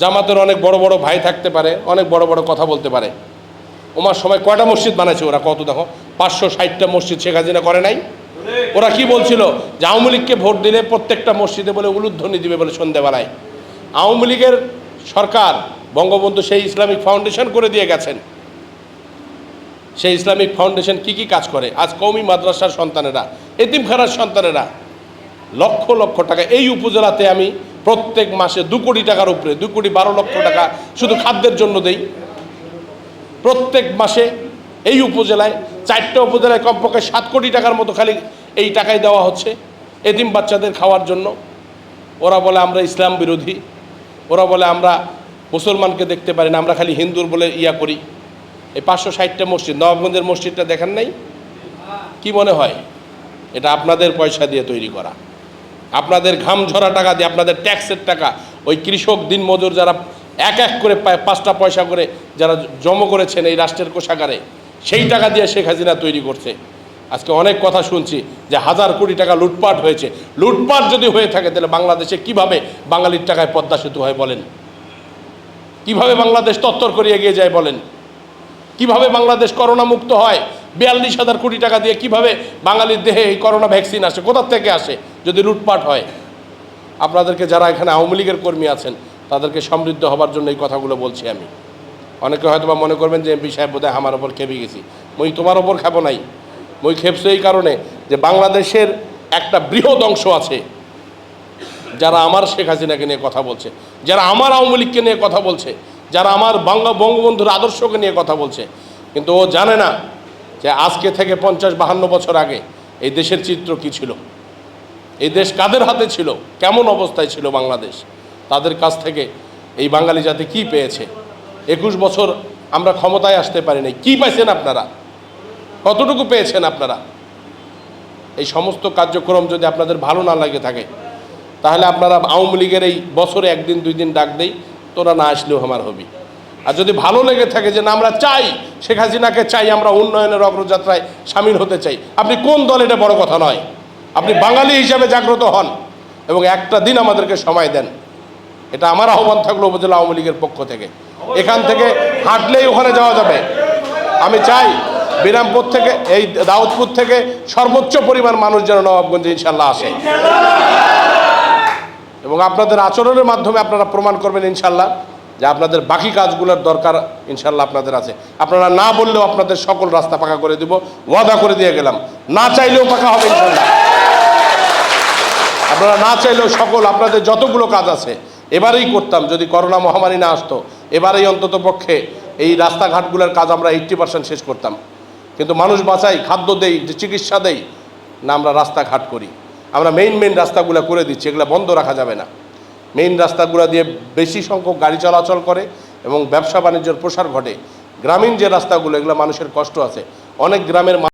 জামাতের অনেক বড় বড় ভাই থাকতে পারে, অনেক বড় বড় কথা বলতে পারে। ওমার সময় কয়টা মসজিদ বানাইছে ওরা? কত দেখো। পাঁচশো ষাটটা মসজিদ শেখ হাসিনা করে নাই। ওরা কি বলছিল? যে আওয়ামী লীগকে ভোট দিলে প্রত্যেকটা মসজিদে বলে উলুধ্বনি দিবে বলে সন্ধেবেলায় আওয়ামী লীগের সরকার বঙ্গবন্ধু সেই ইসলামিক ফাউন্ডেশন করে দিয়ে গেছেন। সেই ইসলামিক ফাউন্ডেশন কি কি কাজ করে? আজ কৌমি মাদ্রাসার সন্তানেরা, এতিমখানার সন্তানেরা, লক্ষ লক্ষ টাকা। এই উপজেলাতে আমি প্রত্যেক মাসে দু কোটি টাকার উপরে, দু কোটি বারো লক্ষ টাকা শুধু খাদ্যের জন্য দেই। প্রত্যেক মাসে এই উপজেলায়, চারটা উপজেলায় কমপক্ষে সাত কোটি টাকার মতো খালি এই টাকায় দেওয়া হচ্ছে এতিম বাচ্চাদের খাওয়ার জন্য। ওরা বলে আমরা ইসলাম বিরোধী। ওরা বলে আমরা মুসলমানকে দেখতে পারি না, আমরা খালি হিন্দুর বলে ইয়া করি। এই পাঁচশো ষাটটা মসজিদ, নবাবগঞ্জের মসজিদটা দেখেন নাই? কি মনে হয়? এটা আপনাদের পয়সা দিয়ে তৈরি করা। আপনাদের ঘাম ঝরা টাকা দিয়ে আপনাদের ট্যাক্সের টাকা, ওই কৃষক দিন মজুর যারা এক এক করে পায়, পাঁচটা পয়সা করে যারা জম করেছেন এই রাষ্ট্রের কোষাগারে, সেই টাকা দিয়ে শেখ হাসিনা তৈরি করছে। আজকে অনেক কথা শুনছি যে হাজার কোটি টাকা লুটপাট হয়েছে। লুটপাট যদি হয়ে থাকে, তাহলে বাংলাদেশে কীভাবে বাঙালির টাকায় পদ্মা সেতু হয় বলেন? কীভাবে বাংলাদেশ তত্তর করে এগিয়ে যায় বলেন? কীভাবে বাংলাদেশ করোনা মুক্ত হয়? বিয়াল্লিশ হাজার কোটি টাকা দিয়ে কীভাবে বাঙালির দেহে এই করোনা ভ্যাকসিন আসে কোথার থেকে আসে, যদি লুটপাট হয়? আপনাদেরকে যারা এখানে আওয়ামী লীগের কর্মী আছেন, তাদেরকে সমৃদ্ধ হবার জন্য এই কথাগুলো বলছি আমি। অনেকে হয়তো বা মনে করবেন যে এমপি সাহেব বোধহয় আমার ওপর খেপে গেছি। মই তোমার ওপর খাব নাই। মই খেপছে এই কারণে যে বাংলাদেশের একটা বৃহৎ অংশ আছে যারা আমার শেখ হাসিনাকে নিয়ে কথা বলছে, যারা আমার আওয়ামী লীগকে নিয়ে কথা বলছে, যারা আমার বাংলা বঙ্গবন্ধুর আদর্শকে নিয়ে কথা বলছে, কিন্তু ও জানে না যে আজকে থেকে পঞ্চাশ বাহান্ন বছর আগে এই দেশের চিত্র কি ছিল? এই দেশ কাদের হাতে ছিল? কেমন অবস্থায় ছিল বাংলাদেশ? তাদের কাছ থেকে এই বাঙালি জাতি কি পেয়েছে? একুশ বছর আমরা ক্ষমতায় আসতে পারি নাই কী পাইছেন আপনারা? কতটুকু পেয়েছেন আপনারা? এই সমস্ত কার্যক্রম যদি আপনাদের ভালো না লাগে থাকে, তাহলে আপনারা আওয়ামী লীগের এই বছরে একদিন, দুই দিন ডাক দেই, তোরা না আসলেও আমার হবি। আর যদি ভালো লেগে থাকে যে না, আমরা চাই শেখ হাসিনাকে চাই আমরা উন্নয়নের অগ্রযাত্রায় সামিল হতে চাই। আপনি কোন দল এটা বড় কথা নয়। আপনি বাঙালি হিসাবে জাগ্রত হন এবং একটা দিন আমাদেরকে সময় দেন। এটা আমার আহ্বান থাকল উপজেলা আওয়ামী লীগের পক্ষ থেকে। এখান থেকে হাঁটলেই ওখানে যাওয়া যাবে। আমি চাই বিরামপুর থেকে, এই দাউদপুর থেকে সর্বোচ্চ পরিমাণ মানুষ যেন নবাবগঞ্জে ইনশাল্লাহ আসে। এবং আপনাদের আচরণের মাধ্যমে আপনারা প্রমাণ করবেন ইনশাল্লাহ যে আপনাদের বাকি কাজগুলোর দরকার ইনশাল্লাহ আপনাদের আছে। আপনারা না বললেও আপনাদের সকল রাস্তা পাকা করে দিব, ওয়াদা করে দিয়ে গেলাম। না চাইলেও পাকা হবে ইনশাল্লাহ আপনারা না চাইলেও সকল, আপনাদের যতগুলো কাজ আছে, এবারেই করতাম, যদি করোনা মহামারী না আসতো, এবারেই অন্তত পক্ষে এই রাস্তাঘাটগুলোর কাজ আমরা এইট্টি পার্সেন্ট শেষ করতাম। কিন্তু মানুষ বাঁচাই, খাদ্য দেই যে চিকিৎসা দেই, না আমরা রাস্তাঘাট করি। আমরা মেইন মেইন রাস্তাগুলো করে দিচ্ছি, এগুলো বন্ধ রাখা যাবে না। মেইন রাস্তাগুলো দিয়ে বেশি সংখ্যক গাড়ি চলাচল করে এবং ব্যবসা বাণিজ্যের প্রসার ঘটে। গ্রামীণ যে রাস্তাগুলো, এগুলো মানুষের কষ্ট আছে। অনেক গ্রামের